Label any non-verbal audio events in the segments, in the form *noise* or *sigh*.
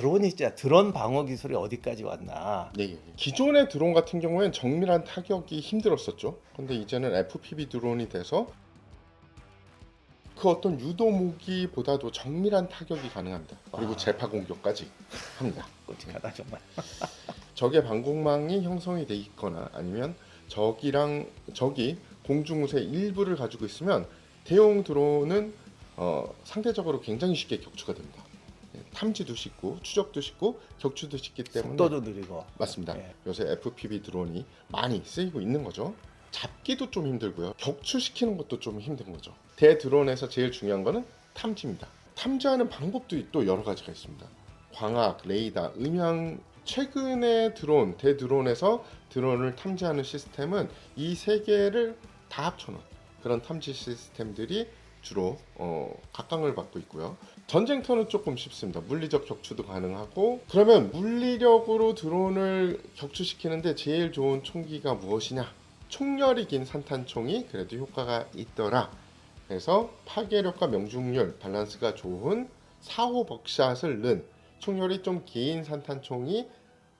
드론이 진짜 드론 방어 기술이 어디까지 왔나. 네. 기존의 드론 같은 경우에는 정밀한 타격이 힘들었었죠. 근데 이제는 FPV 드론이 돼서 그 어떤 유도 무기보다도 정밀한 타격이 가능합니다. 그리고 와. 재파 공격까지 합니다. *laughs* 끔찍하다 정말. *laughs* 적의 방공망이 형성이 돼 있거나 아니면 적이랑 적이 공중무쇠 일부를 가지고 있으면 대용 드론은 어, 상대적으로 굉장히 쉽게 격추가 됩니다. 예, 탐지도 쉽고 추적도 쉽고 격추도 쉽기 때문에 속도도 느리고. 맞습니다. 예. 요새 FPV 드론이 많이 쓰이고 있는 거죠. 잡기도 좀 힘들고요. 격추시키는 것도 좀 힘든 거죠. 대 드론에서 제일 중요한 거는 탐지입니다. 탐지하는 방법도 또 여러 가지가 있습니다. 광학, 레이더, 음향 최근의 드론, 대 드론에서 드론을 탐지하는 시스템은 이 세 개를 다 합쳐놓은 그런 탐지 시스템들이 주로 어, 각광을 받고 있고요. 전쟁터는 조금 쉽습니다. 물리적 격추도 가능하고 그러면 물리력으로 드론을 격추시키는데 제일 좋은 총기가 무엇이냐? 총열이 긴 산탄총이 그래도 효과가 있더라. 그래서 파괴력과 명중률 밸런스가 좋은 4호 벅샷을 넣은 총열이 좀 긴 산탄총이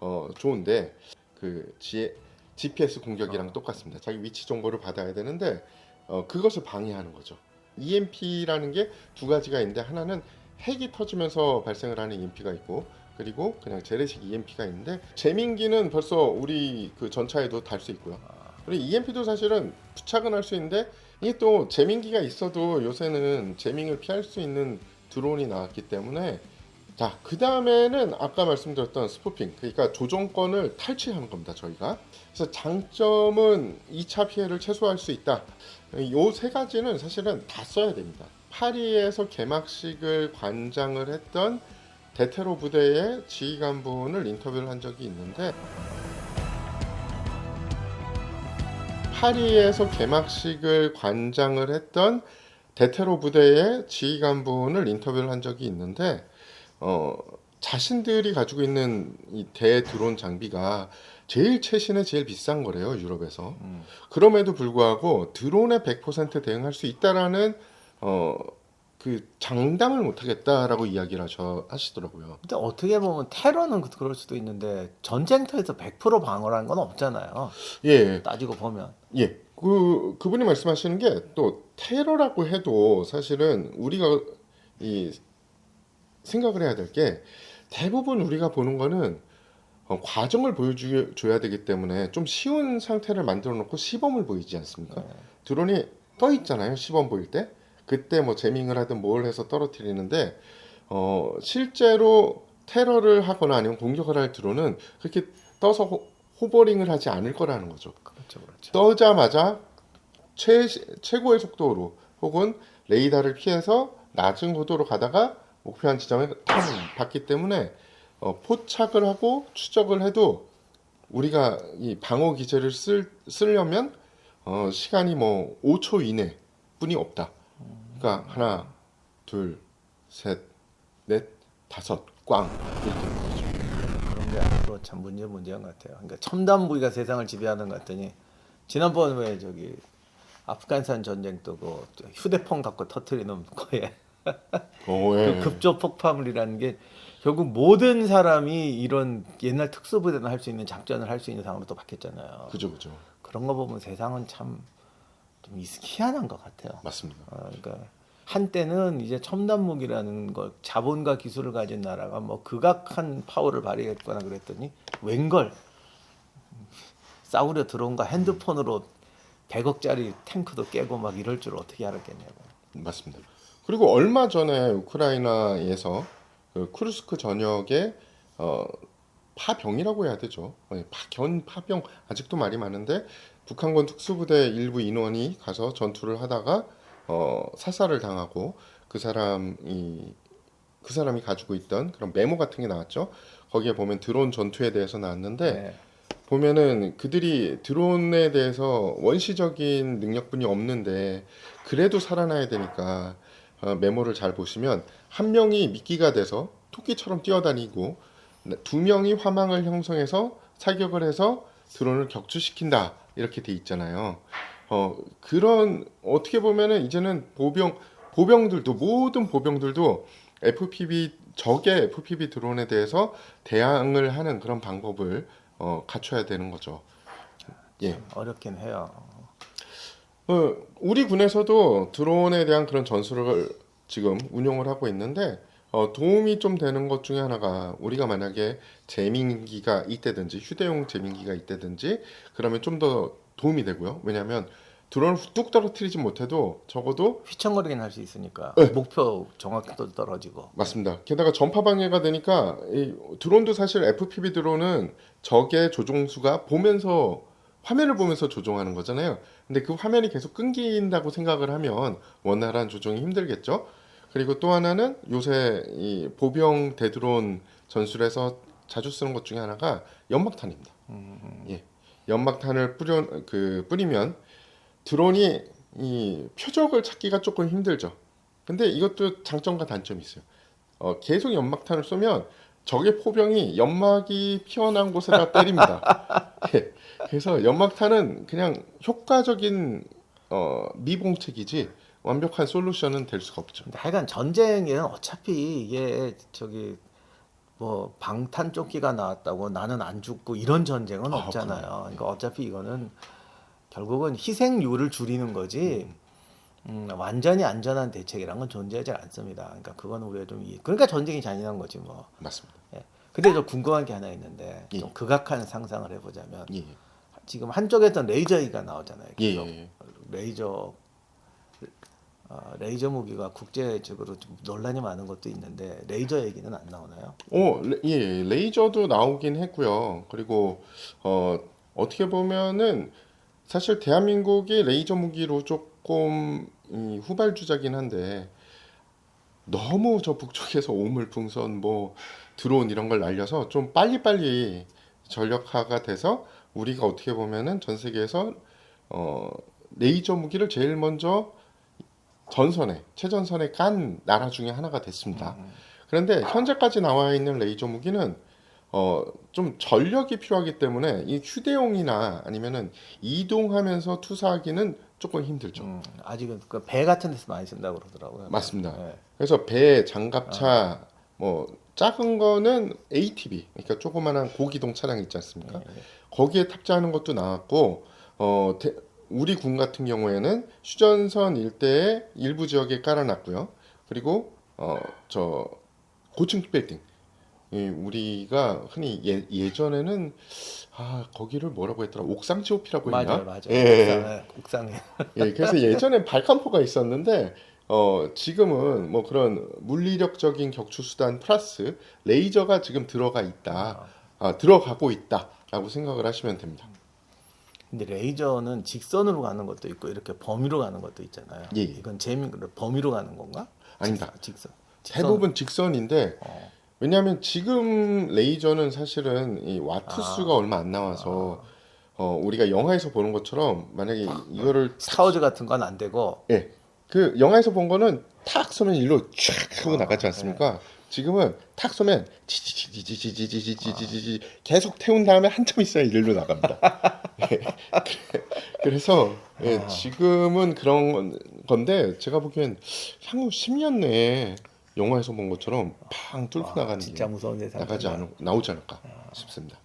어, 좋은데 그 G, GPS 공격이랑 똑같습니다. 자기 위치 정보를 받아야 되는데 어, 그것을 방해하는 거죠. EMP라는 게 두 가지가 있는데 하나는 핵이 터지면서 발생을 하는 EMP가 있고 그리고 그냥 재래식 EMP가 있는데 재민기는 벌써 우리 그 전차에도 달 수 있고요. 그리고 EMP도 사실은 부착은 할 수 있는데 이게 또 재민기가 있어도 요새는 재밍을 피할 수 있는 드론이 나왔기 때문에 자, 그 다음에는 아까 말씀드렸던 스푸핑, 그러니까 조종권을 탈취하는 겁니다, 저희가. 그래서 장점은 2차 피해를 최소화할 수 있다. 요 세 가지는 사실은 다 써야 됩니다. 파리에서 개막식을 관장을 했던 대테러 부대의 지휘관분을 인터뷰를 한 적이 있는데 파리에서 개막식을 관장을 했던 대테러 부대의 지휘관분을 인터뷰를 한 적이 있는데 어, 자신들이 가지고 있는 이 대드론 장비가 제일 최신의 제일 비싼 거래요 유럽에서 음. 그럼에도 불구하고 드론에 100% 대응할 수 있다라는 어, 그 장담을 못하겠다라고 이야기를 하셔, 하시더라고요. 근데 어떻게 보면 테러는 그- 그럴 수도 있는데 전쟁터에서 100% 방어라는 건 없잖아요. 예, 따지고 보면. 예. 그 그분이 말씀하시는 게 또 테러라고 해도 사실은 우리가 이 생각을 해야 될 게 대부분 우리가 보는 거는 어, 과정을 보여줘야 되기 때문에 좀 쉬운 상태를 만들어 놓고 시범을 보이지 않습니까? 네. 드론이 떠 있잖아요. 시범 보일 때. 그때 뭐 재밍을 하든 뭘 해서 떨어뜨리는데 어, 실제로 테러를 하거나 아니면 공격을 할 드론은 그렇게 떠서 호, 호버링을 하지 않을 거라는 거죠. 그렇죠, 그렇죠. 떠자마자 최, 최고의 속도로 혹은 레이더를 피해서 낮은 고도로 가다가 목표한 지점에 탕 받기 때문에 어, 포착을 하고 추적을 해도 우리가 이 방어 기제를 쓸, 쓰려면 어, 시간이 뭐 5초 이내 뿐이 없다. 그러니까 하나, 둘, 셋, 넷, 다섯, 꽝 이렇게 되는 거죠. 그런 게 앞으로 참 문제 문제인 것 같아요. 그러니까 첨단 무기가 세상을 지배하는 것 같더니 지난번 왜 저기 아프간산 전쟁 때그 휴대폰 갖고 터트리는 거에 어, *laughs* 그 예. 급조 폭파물이라는 게 결국 모든 사람이 이런 옛날 특수부대는 할 수 있는 작전을 할 수 있는 상황으로 또 바뀌었잖아요. 그죠, 그죠. 그런 거 보면 세상은 참 좀 희한한 것 같아요. 맞습니다. 어, 그러니까 한때는 이제 첨단 무기라는 걸 자본과 기술을 가진 나라가 뭐 극악한 파워를 발휘했거나 그랬더니 웬걸 싸우려 들어온가 핸드폰으로 100억짜리 탱크도 깨고 막 이럴 줄 어떻게 알았겠냐고. 맞습니다. 그리고 얼마 전에 우크라이나에서 그 쿠르스크 전역에 어, 파병이라고 해야 되죠. 네, 파견 파병 아직도 말이 많은데 북한군 특수부대 일부 인원이 가서 전투를 하다가 어, 사살을 당하고 그 사람이 그 사람이 가지고 있던 그런 메모 같은 게 나왔죠. 거기에 보면 드론 전투에 대해서 나왔는데 네. 보면은 그들이 드론에 대해서 원시적인 능력분이 없는데 그래도 살아나야 되니까 어, 메모를 잘 보시면 한 명이 미끼가 돼서 토끼처럼 뛰어다니고 두 명이 화망을 형성해서 사격을 해서 드론을 격추시킨다 이렇게 돼 있잖아요. 어 그런 어떻게 보면은 이제는 보병 보병들도 모든 보병들도 적의 FPV 드론에 대해서 대항을 하는 그런 방법을 어, 갖춰야 되는 거죠. 예. 어렵긴 해요. 어, 우리 군에서도 드론에 대한 그런 전술을 지금 운용을 하고 있는데 어, 도움이 좀 되는 것 중에 하나가 우리가 만약에 재민기가 있다든지 휴대용 재민기가 있다든지 그러면 좀 더 도움이 되고요. 왜냐하면 드론을 뚝 떨어뜨리지 못해도 적어도 휘청거리긴 할 수 있으니까 네. 목표 정확도도 떨어지고. 맞습니다. 게다가 전파 방해가 되니까 이 드론도 사실 FPV 드론은 적의 조종수가 보면서 화면을 보면서 조종하는 거잖아요. 근데 그 화면이 계속 끊긴다고 생각을 하면 원활한 조종이 힘들겠죠. 그리고 또 하나는 요새 이 보병 대드론 전술에서 자주 쓰는 것 중에 하나가 연막탄입니다. 예, 연막탄을 뿌려 그 뿌리면 드론이 이 표적을 찾기가 조금 힘들죠. 근데 이것도 장점과 단점이 있어요. 어, 계속 연막탄을 쏘면 적의 포병이 연막이 피어난 곳에다 때립니다. *laughs* 예, 그래서 연막탄은 그냥 효과적인 어, 미봉책이지 완벽한 솔루션은 될 수가 없죠. 하여간 전쟁에는 어차피 이게 저기 뭐 방탄 조끼가 나왔다고 나는 안 죽고 이런 전쟁은 아, 없잖아요. 그러니까 어차피 이거는 결국은 희생률을 줄이는 거지. 음, 완전히 안전한 대책이란 건 존재하지 않습니다. 그러니까 그거는 우리가 좀 이, 그러니까 전쟁이 잔인한 거지 뭐. 맞습니다. 예. 근데 저 궁금한 게 하나 있는데 좀 예. 극악한 상상을 해보자면 예, 지금 한쪽에서 레이저기가 나오잖아요. 예, 계속. 예. 레이저 어, 레이저 무기가 국제적으로 좀 논란이 많은 것도 있는데 레이저 얘기는 안 나오나요? 오, 레, 예, 레이저도 나오긴 했고요. 그리고 어, 어떻게 보면은 사실 대한민국이 레이저 무기로 조금 이 후발주자긴 한데 너무 저 북쪽에서 오물풍선 뭐 드론 이런 걸 날려서 좀 빨리빨리 전력화가 돼서 우리가 어떻게 보면은 전 세계에서 어, 레이저 무기를 제일 먼저 전선에 최전선에 깐 나라 중에 하나가 됐습니다. 그런데 현재까지 나와 있는 레이저 무기는 어, 좀 전력이 필요하기 때문에 이 휴대용이나 아니면은 이동하면서 투사하기는 조금 힘들죠. 음, 아직은 그 배 같은 데서 많이 쓴다고 그러더라고요. 맞습니다. 예. 그래서 배, 장갑차, 뭐 작은 거는 ATV, 그러니까 조그만한 고기동 차량 있지 않습니까? 예, 예. 거기에 탑재하는 것도 나왔고, 어, 대- 우리 군 같은 경우에는 휴전선 일대에 일부 지역에 깔아놨고요. 그리고 어, 저 고층 빌딩, 이 우리가 흔히 예, 예전에는 아 거기를 뭐라고 했더라 옥상 지오피라고 했나? 맞아요, 맞아요. 예. 옥상에, 옥상에. *laughs* 예, 그래서 예전엔 발칸포가 있었는데 어, 지금은 뭐 그런 물리력적인 격추 수단 플러스 레이저가 지금 들어가 있다, 아, 들어가고 있다라고 생각을 하시면 됩니다. 근데 레이저는 직선으로 가는 것도 있고 이렇게 범위로 가는 것도 있잖아요. 예, 예. 이건 재미 범위로 가는 건가? 아닙니다. 직선. 직선. 대부분 직선인데 어. 왜냐하면 지금 레이저는 사실은 이 와트 수가 얼마 안 나와서 어, 우리가 영화에서 보는 것처럼 만약에 이거를 스타워즈 같은 건 안 되고 예. 그 영화에서 본 거는 탁 쏘면 일로 쫙 하고 나가지 않습니까? 지금은 탁 쏘면 지지지지지지지지지지지 계속 태운 다음에 한참 있어야 일로 나갑니다. 예. 그래- 그래서 예, 지금은 그런 건- 건데 제가 보기엔 향후 10년 내에 영화에서 본 것처럼 팡 뚫고 와, 나가는 아, 진짜 게 무서운 세상. 나가지 않 나오지 않을까 싶습니다.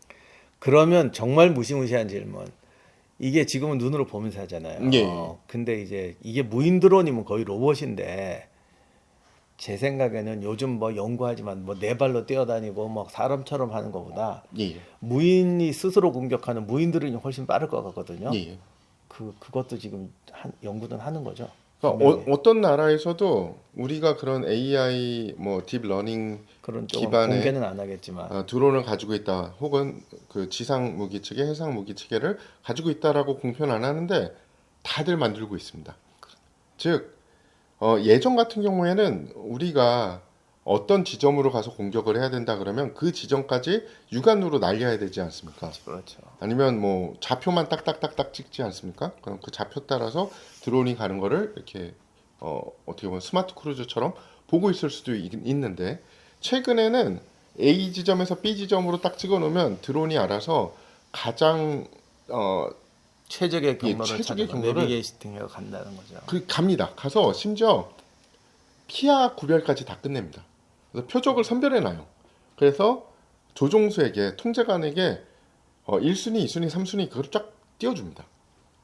그러면 정말 무시무시한 질문. 이게 지금은 눈으로 보면서 하잖아요. 예. 어, 근데 이제 이게 무인 드론이면 거의 로봇인데 제 생각에는 요즘 뭐 연구하지만 뭐 네 발로 뛰어다니고 뭐 사람처럼 하는 것보다 예, 무인이 스스로 공격하는 무인 드론이 훨씬 빠를 것 같거든요. 예. 예. 그 그것도 지금 한, 연구는 하는 거죠. 그러니까 어, 어떤 나라에서도 우리가 그런 AI 뭐 딥러닝 그런 기반의- 공개는 안 하겠지만 어, 드론을 가지고 있다 혹은 그 지상 무기 체계, 해상 무기 체계를 가지고 있다라고 공표는 안 하는데 다들 만들고 있습니다. 즉 어, 예전 같은 경우에는 우리가 어떤 지점으로 가서 공격을 해야 된다 그러면 그 지점까지 육안으로 날려야 되지 않습니까? 그렇죠. 아니면 뭐 좌표만 딱딱딱딱 찍지 않습니까? 그럼 그 좌표 따라서 드론이 가는 거를 이렇게 어, 어떻게 보면 스마트 크루즈처럼 보고 있을 수도 있, 있는데 최근에는 A 지점에서 B 지점으로 딱 찍어 놓으면 드론이 알아서 가장 어, 최적의 경로를 예, 최적의 경로를- 내비게이팅해서 간다는 거죠. 그 갑니다. 가서 심지어 피하 구별까지 다 끝냅니다. 그래서 표적을 선별해 놔요. 그래서 조종수에게 통제관에게 어, 1순위, 2순위, 3순위 그걸 쫙 띄워줍니다.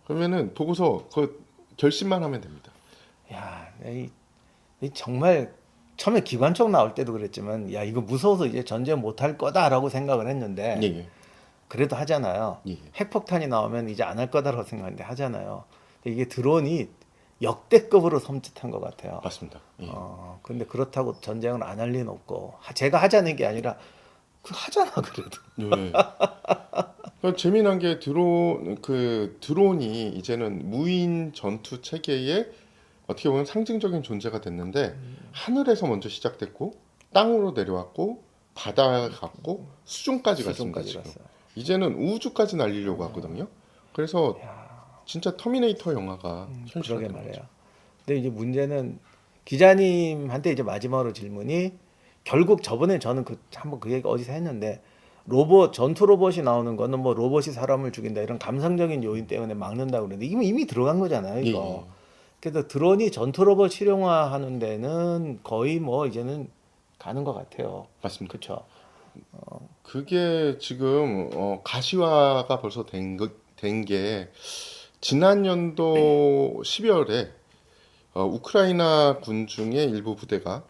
그러면은 보고서 그 결심만 하면 됩니다. 야, 이, 이 정말 처음에 기관총 나올 때도 그랬지만 야 이거 무서워서 이제 전쟁 못 할 거다라고 생각을 했는데 예, 예. 그래도 하잖아요. 예. 핵폭탄이 나오면 이제 안 할 거다라고 생각하는데 하잖아요. 이게 드론이 역대급으로 섬찟한 것 같아요. 맞습니다. 예. 어, 근데 그렇다고 전쟁을 안 할 리는 없고 하- 제가 하자는 게 아니라 그 하잖아 그래도. 예. 그 재미난 게 드론 그 드론이 이제는 무인 전투 체계의 어떻게 보면 상징적인 존재가 됐는데 하늘에서 먼저 시작됐고 땅으로 내려왔고 바다에 갔고 수중까지 갔습니다. 수준까지 지금. 갔어요. 이제는 우주까지 날리려고 하거든요. 그래서 야, 진짜 터미네이터 영화가 음, 그러게 말이에요. 거죠. 근데 이제 문제는 기자님한테 이제 마지막으로 질문이 결국 저번에 저는 그 한번 그 얘기 어디서 했는데 로봇 전투 로봇이 나오는 거는 뭐 로봇이 사람을 죽인다 이런 감성적인 요인 때문에 막는다고 그러는데 이미 이미 들어간 거잖아요 예, 이거. 예. 그래서 드론이 전투 로봇 실용화하는 데는 거의 뭐 이제는 가는 것 같아요. 맞습니다. 그렇죠. 그게 지금 어, 가시화가 벌써 된게 지난 연도 12월에 어, 우크라이나 군중의 일부 부대가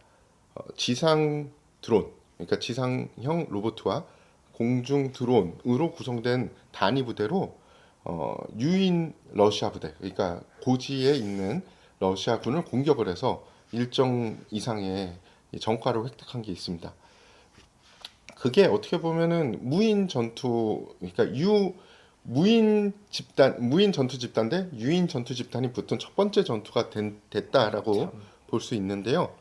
어, 지상 드론, 그러니까 지상형 로봇과 공중 드론으로 구성된 단위 부대로 어, 유인 러시아 부대, 그러니까 고지에 있는 러시아군을 공격을 해서 일정 이상의 이 정과를 획득한 게 있습니다. 그게 어떻게 보면은 무인 전투 그러니까 유 무인 집단 무인 전투 집단 대 유인 전투 집단이 붙은 첫 번째 전투가 된, 됐다라고 볼 수 있는데요.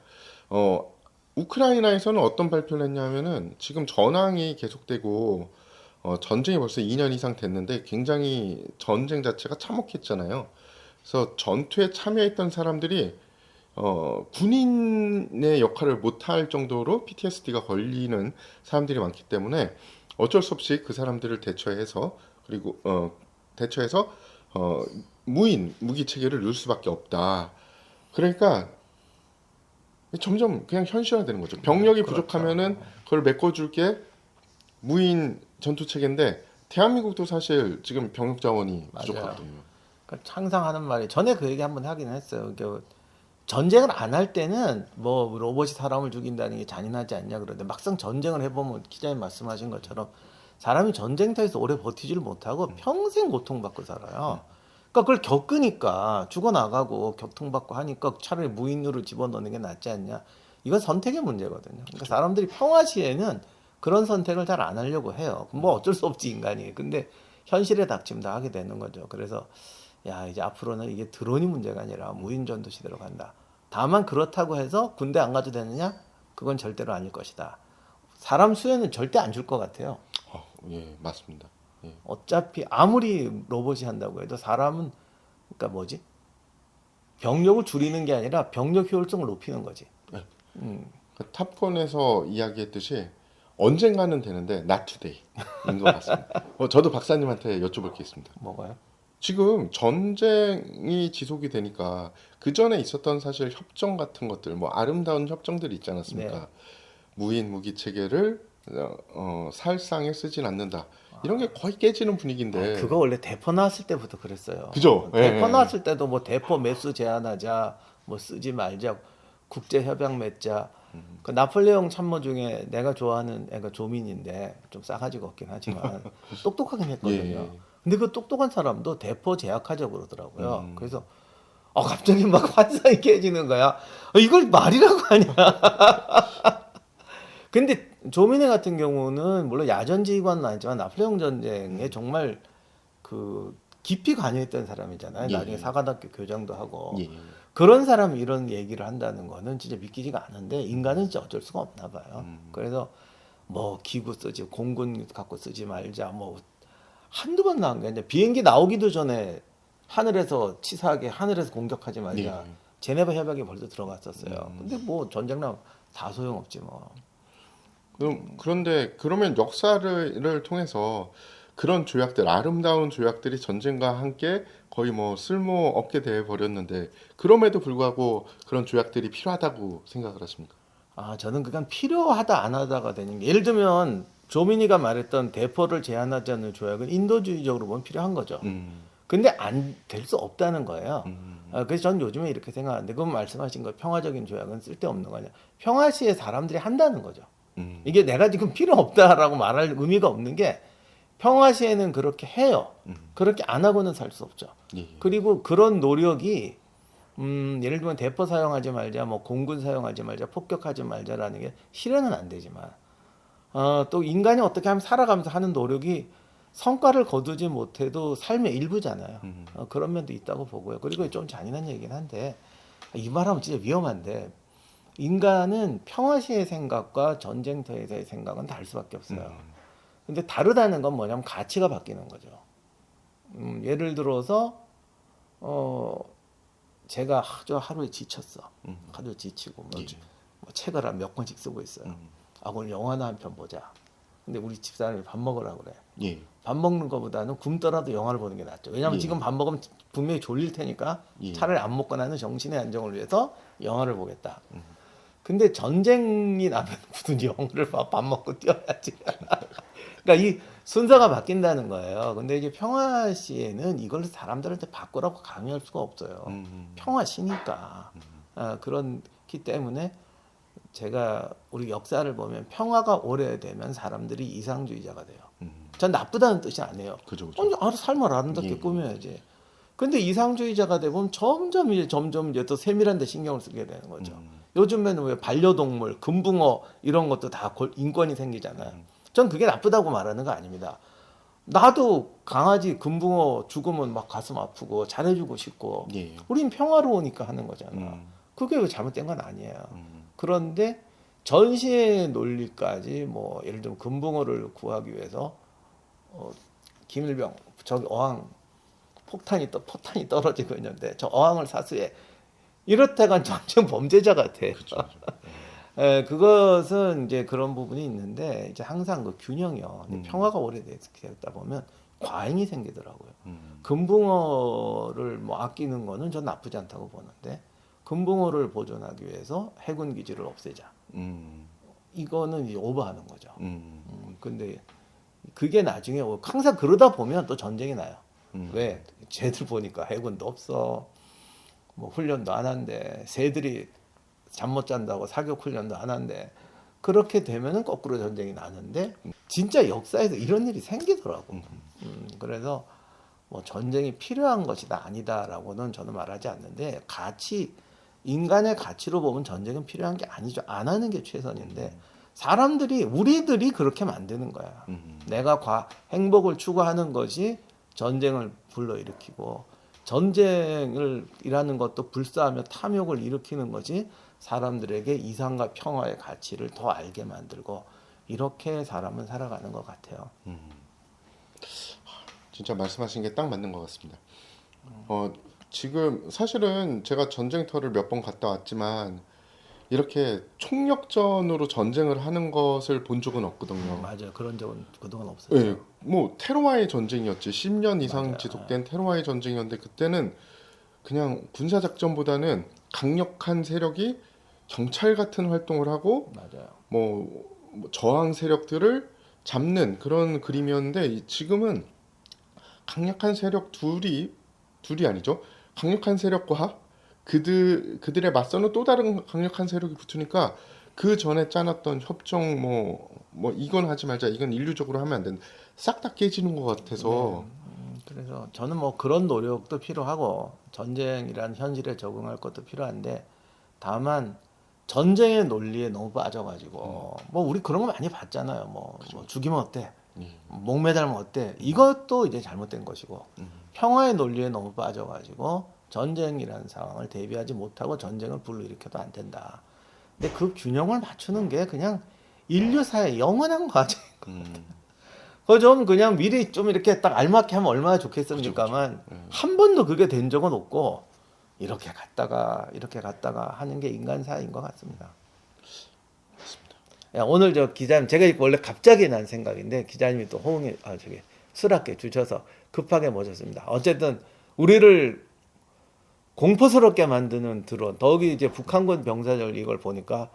어 우크라이나에서는 어떤 발표를 했냐면은 지금 전황이 계속되고 어, 전쟁이 벌써 2년 이상 됐는데 굉장히 전쟁 자체가 참혹했잖아요. 그래서 전투에 참여했던 사람들이 어, 군인의 역할을 못할 정도로 PTSD가 걸리는 사람들이 많기 때문에 어쩔 수 없이 그 사람들을 대처해서 그리고 어, 대처해서 어, 무인 무기 체계를 넣을 수밖에 없다. 그러니까 점점 그냥 현실화되는 거죠. 병력이 그렇죠. 부족하면은 그걸 메꿔줄 게 무인 전투 체계인데 대한민국도 사실 지금 병력 자원이 맞아요. 부족하거든요. 그러니까 항상 하는 말이 전에 그 얘기 한번 하긴 했어요. 그 전쟁을 안 할 때는 뭐 로봇이 사람을 죽인다는 게 잔인하지 않냐 그러는데 막상 전쟁을 해보면 기자님 말씀하신 것처럼 사람이 전쟁터에서 오래 버티지를 못하고 평생 고통받고 살아요. 그러니까 그걸 겪으니까 죽어나가고 고통받고 하니까 차라리 무인으로 집어넣는 게 낫지 않냐. 이건 선택의 문제거든요. 그러니까 사람들이 평화 시에는 그런 선택을 잘 안 하려고 해요. 뭐 어쩔 수 없지 인간이. 근데 현실에 닥치면 다 하게 되는 거죠. 그래서 야 이제 앞으로는 이게 드론이 문제가 아니라 무인 전투 시대로 간다. 다만 그렇다고 해서 군대 안 가도 되느냐? 그건 절대로 아닐 것이다. 사람 수에는 절대 안 줄 것 같아요. 어, 예, 맞습니다. 예. 어차피 아무리 로봇이 한다고 해도 사람은 그러니까 뭐지? 병력을 줄이는 게 아니라 병력 효율성을 높이는 거지. 네. 음, 그 탑건에서 이야기했듯이 언젠가는 되는데 not today인 것 같습니다. *laughs* 어, 저도 박사님한테 여쭤볼 게 있습니다. 뭐가요? 지금 전쟁이 지속이 되니까 그 전에 있었던 사실 협정 같은 것들, 뭐 아름다운 협정들이 있지 않았습니까? 네. 무인 무기 체계를 어, 어, 살상에 쓰진 않는다. 이런 게 거의 깨지는 분위기인데. 아, 그거 원래 대포 나왔을 때부터 그랬어요. 네. 그죠? 예, 대포 예, 나왔을 때도 뭐 대포 매수 제한하자, 뭐 쓰지 말자, 국제 협약 맺자. 음. 그 나폴레옹 참모 중에 내가 좋아하는 애가 조민인데 좀 싸가지가 없긴 하지만 *laughs* 똑똑하긴 했거든요. 예, 예. 근데 그 똑똑한 사람도 대포 제약하자고 그러더라고요. 음. 그래서 어 갑자기 막 *laughs* 환상이 깨지는 거야. 어, 이걸 말이라고 하냐? *laughs* 근데 조민회 같은 경우는 물론 야전 지휘관은 아니지만 나폴레옹 전쟁에 정말 그 깊이 관여했던 사람이잖아요. 예, 나중에 예. 사관학교 교장도 하고 예. 그런 사람이 이런 얘기를 한다는 거는 진짜 믿기지가 않은데 인간은 진짜 어쩔 수가 없나 봐요. 음. 그래서 뭐 기구 쓰지 공군 갖고 쓰지 말자 뭐 한두 번 나온 게 아니라 비행기 나오기도 전에 하늘에서 치사하게 하늘에서 공격하지 말자. 예. 제네바 협약에 벌써 들어갔었어요. 음. 근데 뭐 전쟁 나면 다 소용없지 뭐. 그럼 그런데 그러면 역사를 통해서 그런 조약들 아름다운 조약들이 전쟁과 함께 거의 뭐 쓸모 없게 돼 버렸는데 그럼에도 불구하고 그런 조약들이 필요하다고 생각을 하십니까? 아 저는 그건 필요하다 안 하다가 되는 게 예를 들면 조민이가 말했던 대포를 제한하지 않는 조약은 인도주의적으로 보면 필요한 거죠. 음. 근데 안 될 수 없다는 거예요. 음. 아, 그래서 전 요즘에 이렇게 생각하는데 그건 말씀하신 거 평화적인 조약은 쓸데없는 거 아니야. 평화시에 사람들이 한다는 거죠. 음. 이게 내가 지금 필요 없다라고 말할 의미가 없는 게 평화시에는 그렇게 해요. 음. 그렇게 안 하고는 살 수 없죠. 예. 그리고 그런 노력이 음, 예를 들면 대포 사용하지 말자, 뭐 공군 사용하지 말자, 폭격하지 말자라는 게 실현은 안 되지만 어, 또 인간이 어떻게 하면 살아가면서 하는 노력이 성과를 거두지 못해도 삶의 일부잖아요. 음. 어, 그런 면도 있다고 보고요. 그리고 좀 잔인한 얘기긴 한데 이 말하면 진짜 위험한데 인간은 평화시의 생각과 전쟁터에서의 생각은 다를 수밖에 없어요. 음. 근데 다르다는 건 뭐냐면 가치가 바뀌는 거죠. 음, 예를 들어서 어 제가 아주 하루에 지쳤어. 음. 하루 지치고 뭐, 예. 뭐 책을 한 몇 권씩 쓰고 있어요. 음. 아 오늘 영화나 한 편 보자. 근데 우리 집사람이 밥 먹으라 그래. 예. 밥 먹는 것보다는 굶더라도 영화를 보는 게 낫죠. 왜냐하면 예. 지금 밥 먹으면 분명히 졸릴 테니까 예. 차라리 안 먹고 나는 정신의 안정을 위해서 영화를 보겠다. 음. 근데 전쟁이 나면 *laughs* 무슨 영화를 봐, 밥 먹고 뛰어야지. *laughs* 그러니까 이 순서가 바뀐다는 거예요. 근데 이제 평화 시에는 이걸 사람들한테 바꾸라고 강요할 수가 없어요. 음. 평화 시니까 아, 그렇기 때문에 제가 우리 역사를 보면 평화가 오래되면 사람들이 이상주의자가 돼요. 음. 전 나쁘다는 뜻이 아니에요. 그죠 그죠. 아니, 알아 삶을 아름답게 예. 꾸며야지. 근데 이상주의자가 되면 점점 이제 점점 이제 또 세밀한 데 신경을 쓰게 되는 거죠. 음. 요즘에는 왜 반려동물, 금붕어 이런 것도 다 골- 인권이 생기잖아요. 전 그게 나쁘다고 말하는 거 아닙니다. 나도 강아지, 금붕어 죽으면 막 가슴 아프고 잘해주고 싶고 예. 우린 평화로우니까 하는 거잖아. 음. 그게 왜 잘못된 건 아니에요. 음. 그런데 전시의 논리까지 뭐 예를 들면 금붕어를 구하기 위해서 어, 김일병 저기 어항 폭탄이 떠 포탄이 떨어지고 있는데 저 어항을 사수해 이렇다간 전쟁 범죄자 같아. 그죠. 그죠. 에, 그것은 이제 그런 부분이 있는데 이제 항상 그 균형이요. 음. 평화가 오래됐다 보면 과잉이 생기더라고요. 음. 금붕어를 뭐 아끼는 거는 전 나쁘지 않다고 보는데 금붕어를 보존하기 위해서 해군 기지를 없애자. 음. 이거는 이제 오버하는 거죠. 음. 음, 근데 그게 나중에 오- 항상 그러다 보면 또 전쟁이 나요. 음. 왜? 쟤들 보니까 해군도 없어. 뭐 훈련도 안 한대. 새들이 잠 못 잔다고 사격 훈련도 안 한대. 그렇게 되면은 거꾸로 전쟁이 나는데 진짜 역사에서 이런 일이 생기더라고. 음. 음, 그래서 뭐 전쟁이 필요한 것이다 아니다라고는 저는 말하지 않는데 가치 인간의 가치로 보면 전쟁은 필요한 게 아니죠. 안 하는 게 최선인데 사람들이 우리들이 그렇게 만드는 거야. 음. 내가 과, 행복을 추구하는 것이 전쟁을 불러일으키고 전쟁을 이라는 것도 불사하며 탐욕을 일으키는 것이 사람들에게 이상과 평화의 가치를 더 알게 만들고 이렇게 사람은 살아가는 것 같아요. 음. 진짜 말씀하신 게 딱 맞는 것 같습니다. 어, 지금 사실은 제가 전쟁터를 몇 번 갔다 왔지만 이렇게 총력전으로 전쟁을 하는 것을 본 적은 없거든요. 맞아요. 그런 적은 그동안 없었죠. 예, 뭐 테러와의 전쟁이었지. 10년 이상 맞아요. 지속된 테러와의 전쟁이었는데 그때는 그냥 군사 작전보다는 강력한 세력이 경찰 같은 활동을 하고 맞아요. 뭐, 뭐 저항 세력들을 잡는 그런 그림이었는데 이- 지금은 강력한 세력 둘이 둘이 아니죠. 강력한 세력과 그들 그들에 맞서는 또 다른 강력한 세력이 붙으니까 그 전에 짜놨던 협정 뭐뭐 이건 하지 말자 이건 인류적으로 하면 안 된다 싹 다 깨지는 것 같아서 음, 그래서 저는 뭐 그런 노력도 필요하고 전쟁이란 현실에 적응할 것도 필요한데 다만 전쟁의 논리에 너무 빠져가지고 뭐 우리 그런 거 많이 봤잖아요. 뭐, 뭐 죽이면 어때? 예. 목매달면 어때? 이것도 이제 잘못된 것이고 음. 평화의 논리에 너무 빠져가지고 전쟁이라는 상황을 대비하지 못하고 전쟁을 불러일으켜도 안 된다. 근데 그 균형을 맞추는 게 그냥 인류사의 영원한 과정. 음, 그거 좀 그냥 미리 좀 이렇게 딱 알맞게 하면 얼마나 좋겠습니까만 음. 한 번도 그게 된 적은 없고 이렇게 갔다가 이렇게 갔다가 하는 게 인간사인 것 같습니다. 야, 오늘 저 기자님 제가 원래 갑자기 난 생각인데 기자님이 또 호응해 아 저기 수락해 주셔서 급하게 모셨습니다. 어쨌든 우리를 공포스럽게 만드는 드론 더욱이 이제 북한군 병사들 이걸 보니까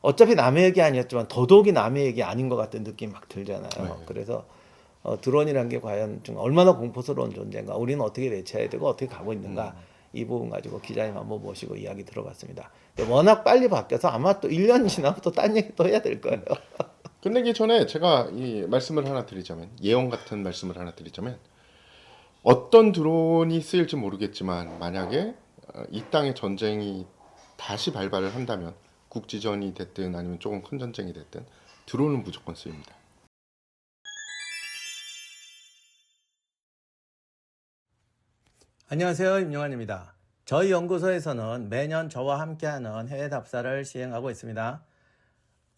어차피 남의 얘기 아니었지만 더더욱이 남의 얘기 아닌 것 같은 느낌이 막 들잖아요. 네. 그래서 어, 드론이라는 게 과연 좀 얼마나 공포스러운 존재인가, 우리는 어떻게 대처해야 되고 어떻게 가고 있는가 이 부분 가지고 기자님 한번 모시고 이야기 들어봤습니다. 근데 워낙 빨리 바뀌어서 아마 또 1년 지나면 또 딴 얘기 또 해야 될 거예요. 끝내기 전에 제가 이 말씀을 하나 드리자면 예언 같은 말씀을 하나 드리자면 어떤 드론이 쓰일지 모르겠지만 만약에 어, 이 땅에 전쟁이 다시 발발을 한다면 국지전이 됐든 아니면 조금 큰 전쟁이 됐든 드론은 무조건 쓰입니다. 안녕하세요. 임용환입니다. 저희 연구소에서는 매년 저와 함께하는 해외 답사를 시행하고 있습니다.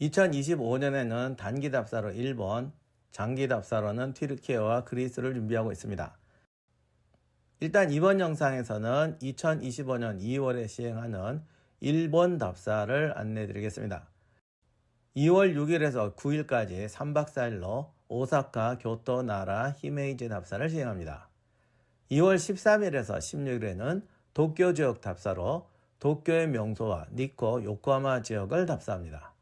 2025년에는 단기 답사로 일본, 장기 답사로는 튀르키예와 그리스를 준비하고 있습니다. 일단 이번 영상에서는 2025년 2월에 시행하는 일본 답사를 안내 드리겠습니다. 2월 6일에서 9일까지 3박 4일로 오사카, 교토, 나라, 히메이지 답사를 시행합니다. 2월 13일에서 16일에는 도쿄 지역 답사로 도쿄의 명소와 니코, 요코하마 지역을 답사합니다.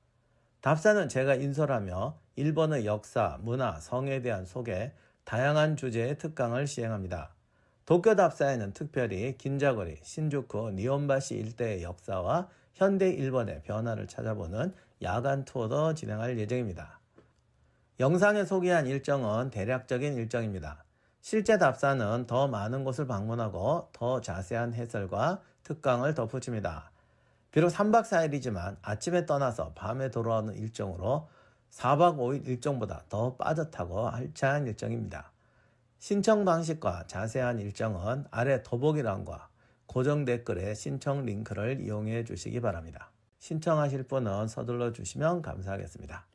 답사는 제가 인솔하며 일본의 역사, 문화, 성에 대한 소개, 다양한 주제의 특강을 시행합니다. 도쿄 답사에는 특별히 긴자거리, 신주쿠, 니온바시 일대의 역사와 현대 일본의 변화를 찾아보는 야간 투어도 진행할 예정입니다. 영상에 소개한 일정은 대략적인 일정입니다. 실제 답사는 더 많은 곳을 방문하고 더 자세한 해설과 특강을 덧붙입니다. 비록 3박 4일이지만 아침에 떠나서 밤에 돌아오는 일정으로 4박 5일 일정보다 더 빠듯하고 알찬 일정입니다. 신청 방식과 자세한 일정은 아래 더보기란과 고정 댓글에 신청 링크를 이용해 주시기 바랍니다. 신청하실 분은 서둘러 주시면 감사하겠습니다.